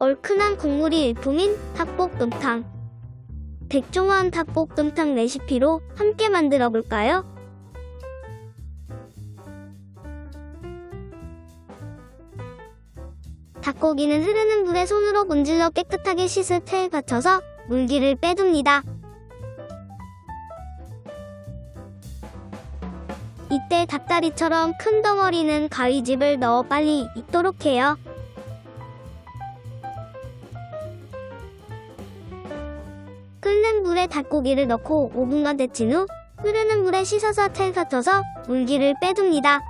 얼큰한 국물이 일품인 닭볶음탕. 백종원 닭볶음탕 레시피로 함께 만들어 볼까요? 닭고기는 흐르는 물에 손으로 문질러 깨끗하게 씻을 테에 받쳐서 물기를 빼둡니다. 이때 닭다리처럼 큰 덩어리는 가위집을 넣어 빨리 익도록 해요. 물에 닭고기를 넣고 5분간 데친 후 흐르는 물에 씻어서 텔 받쳐서 물기를 빼둡니다.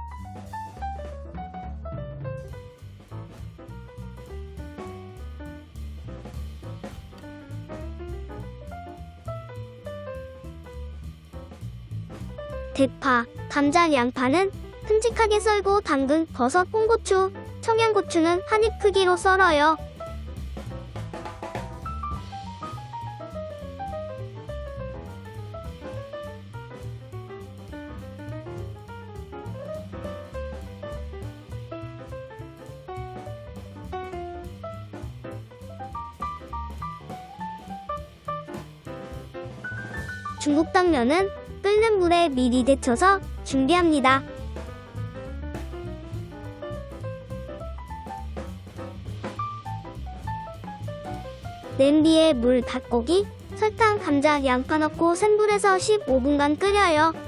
대파, 감자, 양파는 큼직하게 썰고 당근, 버섯, 홍고추, 청양고추는 한입 크기로 썰어요. 중국 당면은 끓는 물에 미리 데쳐서 준비합니다. 냄비에 물, 닭고기, 설탕, 감자, 양파 넣고 센 불에서 15분간 끓여요.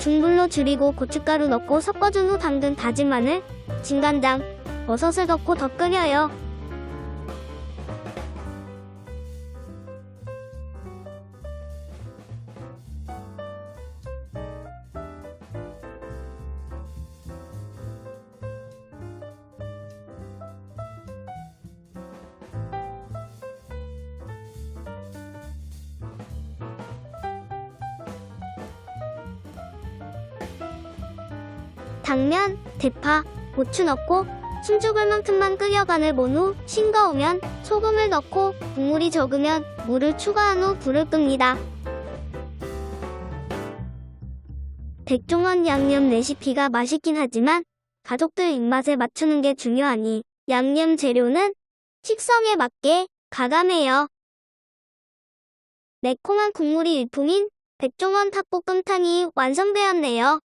중불로 줄이고 고춧가루 넣고 섞어준 후 당근 다진 마늘, 진간장, 버섯을 넣고 더 끓여요. 당면, 대파, 고추 넣고 숨 죽을 만큼만 끓여간을 본 후 싱거우면 소금을 넣고 국물이 적으면 물을 추가한 후 불을 끕니다. 백종원 양념 레시피가 맛있긴 하지만 가족들 입맛에 맞추는 게 중요하니 양념 재료는 식성에 맞게 가감해요. 매콤한 국물이 일품인 백종원 닭볶음탕이 완성되었네요.